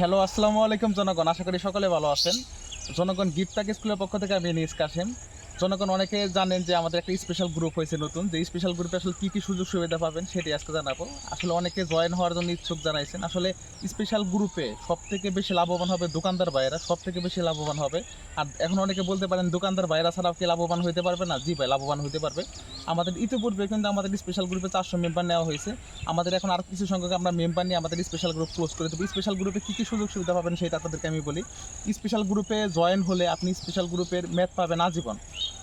Hello আসসালামু আলাইকুম জনগণ। আশা করি সকলে ভালো আছেন। জনগণ গিফট প্যাকেজ স্কুলের পক্ষ থেকে আমি নিজ কাসেম। জনগণ অনেকে জানেন যে আমাদের একটা স্পেশাল গ্রুপ হয়েছে নতুন। যে স্পেশাল গ্রুপে আসলে কী কী সুযোগ সুবিধা পাবেন সেটি আজকে জানাব। আসলে অনেকে জয়েন হওয়ার জন্য ইচ্ছুক জানাইছেন। আসলে স্পেশাল গ্রুপে সব থেকে বেশি লাভবান হবে দোকানদার ভাইয়েরা সব থেকে বেশি লাভবান হবে। আর এখন অনেকে বলতে পারেন দোকানদার ভাইয়েরা ছাড়াও কি লাভবান হতে পারবে না? জি ভাই, লাভবান হতে পারবে। আমাদের ইতিপূর্বে কিন্তু আমাদের স্পেশাল গ্রুপে চারশো মেম্বার নেওয়া হয়েছে। আমাদের এখন আর কিছু সংখ্যক আমরা মেম্বার নিয়ে আমাদের স্পেশাল গ্রুপ ক্লোজ করে দেবো। স্পেশাল গ্রুপে কী কী সুযোগ সুবিধা পাবেন সেটা আপনাদেরকে আমি বলি। স্পেশাল গ্রুপে জয়েন হলে আপনি স্পেশাল গ্রুপের ম্যাথ পাবেন আজীবন।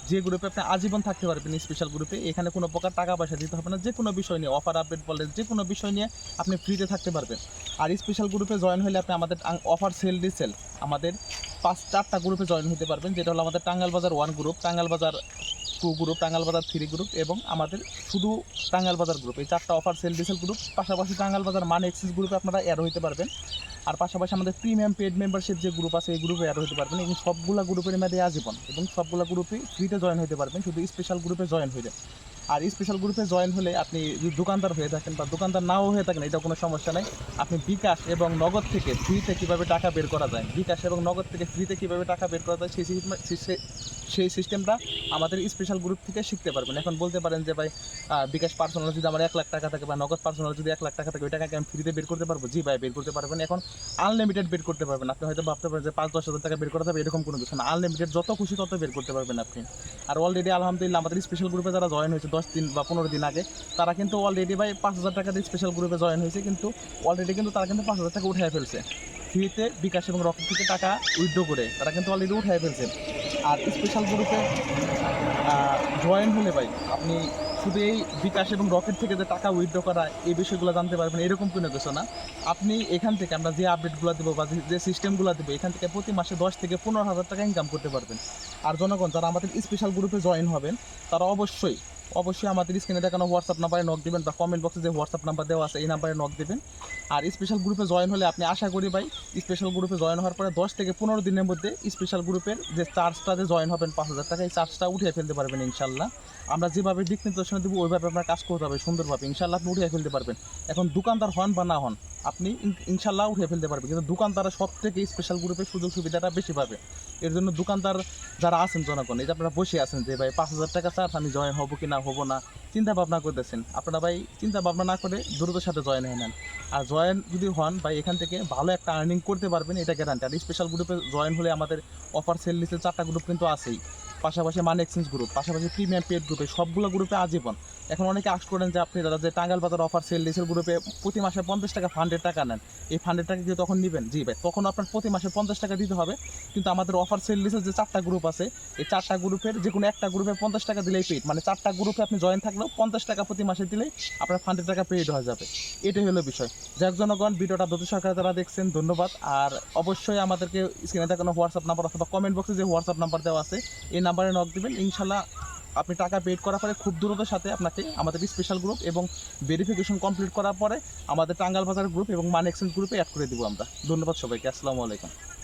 যে গ্রুপে আপনি আজীবন থাকতে পারবেন স্পেশাল গ্রুপে এখানে কোনো প্রকার টাকা পয়সা দিতে হবে না, যে কোনো বিষয় নিয়ে অফার আপডেট বলেন, যে কোনো বিষয় নিয়ে আপনি ফ্রিতে থাকতে পারবেন। আর স্পেশাল গ্রুপে জয়েন হলে আপনি আমাদের অফার সেল ডিসেল আমাদের পাঁচ, চারটা গ্রুপে জয়েন হতে পারবেন, যেটা হলো আমাদের টাঙ্গাল বাজার ওয়ান গ্রুপ টাঙ্গাল বাজার টু গ্রুপ টাঙ্গাল বাজার থ্রি গ্রুপ এবং আমাদের শুধু টাঙ্গাল বাজার গ্রুপ এই চারটা অফার সেল ডিসেল গ্রুপ পাশাপাশি টাঙ্গাল বাজার মান এক্সিস গ্রুপে আপনারা অ্যাড হতে পারবেন। আর পাশাপাশি আমাদের প্রিমিয়াম পেড মেম্বারশিপ যে গ্রুপ আছে, এই গ্রুপে অ্যাড হতে পারবেন। এবং সবগুলা গ্রুপের মধ্যে আজীবন এবং সবগুলা গ্রুপে ফ্রিতে জয়েন হতে পারবেন, শুধু স্পেশাল গ্রুপে জয়েন হইলে। আর স্পেশাল গ্রুপে জয়েন হলে আপনি দোকানদার হয়ে থাকেন বা দোকানদার নাও হয়ে থাকেন এটা কোনো সমস্যা নেই। আপনি বিকাশ এবং নগদ থেকে ফ্রিতে কীভাবে টাকা বের করা যায়, বিকাশ এবং নগদ থেকে ফ্রিতে কীভাবে টাকা বের করা যায় সেই সেই সিস্টেমটা আমাদের স্পেশাল গ্রুপ থেকে শিখতে পারবেন। এখন বলতে পারেন যে, ভাই বিকাশ পার্সোনাল যদি আমার এক লাখ টাকা থাকে বা নগদ পার্সোনাল যদি এক লাখ টাকা থাকে, ওই টাকাকে আমি ফ্রিতে বের করতে পারব? জি, ভাই, বের করতে পারবেন। এখন আনলিমিটেড বের করতে পারবেন। আপনি হয়তো ভাবতে পারেন যে, পাঁচ, দশ হাজার টাকা বের করা যাবে, এরকম কোনো কিছু না। আনলিমিটেড যত খুশি তত বের করতে পারবেন আপনি। আর অলরেডি আলহামদুলিল্লাহ আমাদের স্পেশাল গ্রুপে যারা জয়েন হয়েছে, দশ দিন বা পনেরো দিন আগে, তারা কিন্তু অলরেডি ভাই, পাঁচ হাজার টাকা দিয়ে স্পেশাল গ্রুপে জয়েন হয়েছে। কিন্তু অলরেডি কিন্তু তারা কিন্তু পাঁচ হাজার টাকা উঠে ফেলছে। ফ্রিতে বিকাশ এবং রকেট থেকে টাকা উইথড্র করে, তারা কিন্তু অলরেডি উঠে ফেলছে। আর স্পেশাল গ্রুপে জয়েন হলে ভাই আপনি শুধু এই বিকাশ এবং রকেট থেকে যে টাকা উইথড্র করা এই বিষয়গুলো জানতে পারবেন, এরকম কোনো কিছু না। আপনি এখান থেকে আমরা যে আপডেটগুলো দেবো বা যে- সিস্টেমগুলো দেবো, এখান থেকে প্রতি মাসে দশ থেকে পনেরো হাজার টাকা ইনকাম করতে পারবেন। আর জনগণ যারা আমাদের স্পেশাল গ্রুপে জয়েন হবেন, তারা অবশ্যই অবশ্যই আমাদের স্ক্রিনে দেখানো হোয়াটসঅ্যাপ নাম্বারে নক দিবেন বা কমেন্ট বক্সে যে হোয়াটসঅ্যাপ নাম্বার দেওয়া আছে, এই নাম্বারে নক দেবেন। আর স্পেশাল গ্রুপে জয়েন হলে আপনি আশা করি ভাই স্পেশাল গ্রুপে জয়েন হওয়ার পরে দশ থেকে পনেরো দিনের মধ্যে স্পেশাল গ্রুপের যে চার্জটা যে জয়েন হবেন পাঁচ হাজার টাকা, এই চার্জটা উঠিয়ে ফেলতে পারবেন ইনশাল্লাহ। আমরা যেভাবে দিক নির্দেশনা দেবো, ওইভাবে আপনার কাজ করতে হবে, সুন্দরভাবে। ইনশাল্লাহ আপনি উঠিয়ে ফেলতে পারবেন। এখন দোকানদার হন বা না হন, আপনি ইনশাল্লাহ উঠিয়ে ফেলতে পারবেন। কিন্তু দোকানদারা সব থেকে স্পেশাল গ্রুপের সুযোগ সুবিধাটা বেশি পাবে। এর জন্য দোকানদার যারা আছেন জনগণ, এই যে আপনারা বসে আছেন যে, ভাই, পাঁচ হাজার টাকা চার্জ আমি জয়েন হব কি না, হব না? চিন্তা ভাবনা করতেছেন। আপনারা ভাই, চিন্তা ভাবনা না করে দ্রুত সাথে জয়েন হয়ে নেন। আর জয়েন যদি হন, ভাই, এখান থেকে ভালো একটা আর্নিং করতে পারবেন, এটা গ্যারান্টি আর স্পেশাল গ্রুপে জয়েন হলে আমাদের অফার সেল লিস্টে চারটা গ্রুপ কিন্তু আছেই। পাশাপাশি মান এক্সচেঞ্জ গ্রুপ পাশাপাশি প্রিমিয়াম পেড গ্রুপে সবগুলো গ্রুপে আজীবন। এখন অনেকে আস করেন যে আপনি দাদা যে টাঙ্গাল বাজার অফার সেল লিস্টের গ্রুপে প্রতি মাসে পঞ্চাশ টাকা ফান্ডের টাকা নেন। এই ফান্ডের টাকা দিয়ে তখন নেবেন? জি ভাই, তখন আপনার প্রতি মাসে পঞ্চাশ টাকা দিতে হবে। কিন্তু আমাদের অফার সেল লিস্টের যে চারটা গ্রুপ আছে, এই চারটা গ্রুপের যে কোনো একটা গ্রুপে পঞ্চাশ টাকা দিলেই পেড মানে চারটা গ্রুপে আপনি জয়েন থাকলেও পঞ্চাশ টাকা প্রতি মাসে দিলেই আপনার ফান্ডের টাকা পেড হয়ে যাবে। এটাই হলো বিষয়। যাক জনগণ, ভিডিওটা দ্রুত সরকারে যারা দেখছেন, ধন্যবাদ। আর অবশ্যই আমাদেরকে স্ক্রিনে দেখানো হোয়াটসঅ্যাপ নাম্বার অথবা কমেন্ট বক্সে যে হোয়াটসঅ্যাপ নাম্বার দেওয়া আছে, এই নাম্বারে নক দেবেন। ইনশাল্লাহ আপনি টাকা পেড করার পরে খুব দ্রুততার সাথে আপনাকে আমাদের স্পেশাল গ্রুপ এবং ভেরিফিকেশন কমপ্লিট করার পরে আমাদের টাঙ্গাল বাজার গ্রুপ এবং মান এক্সচেঞ্জ গ্রুপে অ্যাড করে দেবো আমরা। ধন্যবাদ সবাইকে। আসসালামু আলাইকুম।